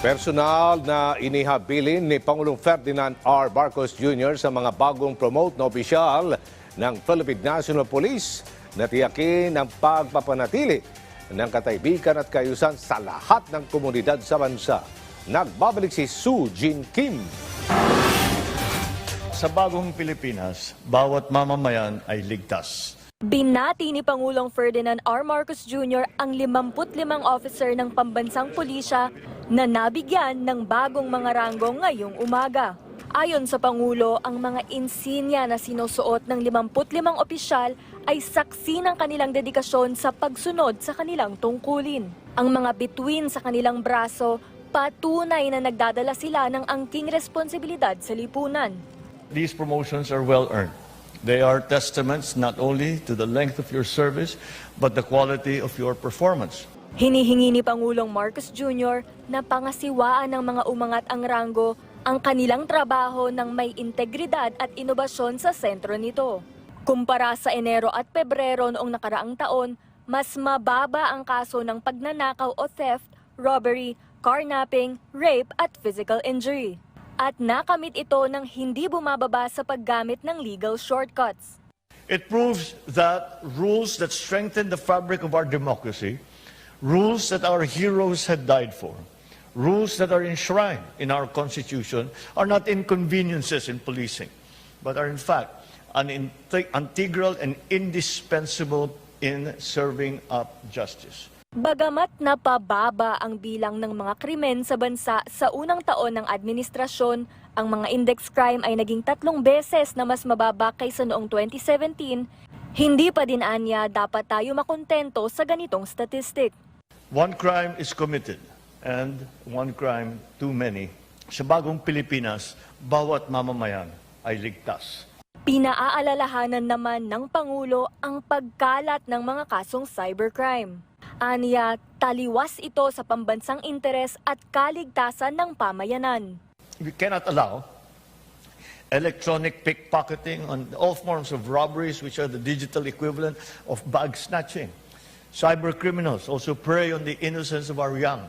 Personal na inihabilin ni Pangulong Ferdinand R. Marcos Jr. sa mga bagong promote na opisyal ng Philippine National Police na tiyakin ang pagpapanatili ng kataybikan at kayusan sa lahat ng komunidad sa bansa. Nagbabalik si Sue Jin Kim. Sa bagong Pilipinas, bawat mamamayan ay ligtas. Binati ni Pangulong Ferdinand R. Marcos Jr. ang 55 officer ng pambansang pulisya na nabigyan ng bagong mga ranggo ngayong umaga. Ayon sa Pangulo, ang mga insinya na sinusuot ng 55 opisyal ay saksi ng kanilang dedikasyon sa pagsunod sa kanilang tungkulin. Ang mga bituin sa kanilang braso, patunay na nagdadala sila ng angking responsibilidad sa lipunan. These promotions are well earned. They are testaments not only to the length of your service, but the quality of your performance. Hinihingi ni Pangulong Marcos Jr. na pangasiwaan ng mga umangat ang ranggo ang kanilang trabaho ng may integridad at inobasyon sa sentro nito. Kumpara sa Enero at Pebrero noong nakaraang taon, mas mababa ang kaso ng pagnanakaw o theft, robbery, carnapping, rape at physical injury. At nakamit ito ng hindi bumababa sa paggamit ng legal shortcuts. It proves that rules that strengthen the fabric of our democracy, rules that our heroes had died for, rules that are enshrined in our Constitution are not inconveniences in policing, but are in fact an inte- integral and indispensable in serving up justice. Bagamat napababa ang bilang ng mga krimen sa bansa sa unang taon ng administrasyon, ang mga index crime ay naging tatlong beses na mas mababa kaysa noong 2017, hindi pa din anya dapat tayo makontento sa ganitong statistic. One crime is committed and one crime too many. Sa bagong Pilipinas, bawat mamamayan ay ligtas. Pinaaalalahanan naman ng Pangulo ang pagkalat ng mga kasong cybercrime. Aniya, taliwas ito sa pambansang interes at kaligtasan ng pamayanan. We cannot allow electronic pickpocketing on all forms of robberies, which are the digital equivalent of bag snatching. Cyber criminals also prey on the innocence of our young.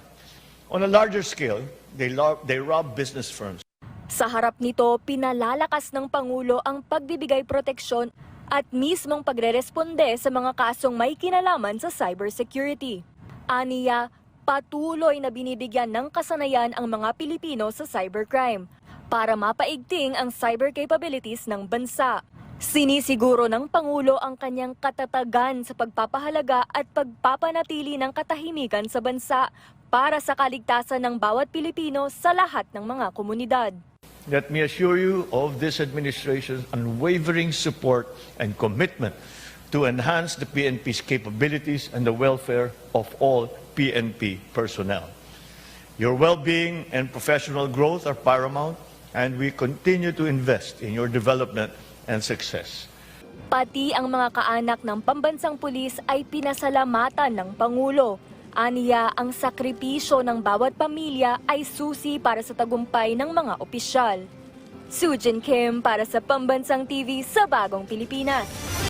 On a larger scale, they, they rob business firms. Sa harap nito, pinalalakas ng Pangulo ang pagbibigay proteksyon at mismong pagreresponde sa mga kasong may kinalaman sa cybersecurity. Aniya, patuloy na binibigyan ng kasanayan ang mga Pilipino sa cybercrime para mapaigting ang cyber capabilities ng bansa. Sinisiguro ng Pangulo ang kanyang katatagan sa pagpapahalaga at pagpapanatili ng katahimikan sa bansa para sa kaligtasan ng bawat Pilipino sa lahat ng mga komunidad. Let me assure you of this administration's unwavering support and commitment to enhance the PNP's capabilities and the welfare of all PNP personnel. Your well-being and professional growth are paramount, and we continue to invest in your development and success. Pati ang mga kaanak ng pambansang pulis ay pinasalamatan ng Pangulo. Aniya, ang sakripisyo ng bawat pamilya ay susi para sa tagumpay ng mga opisyal. Sujin Kim para sa Pambansang TV sa Bagong Pilipinas.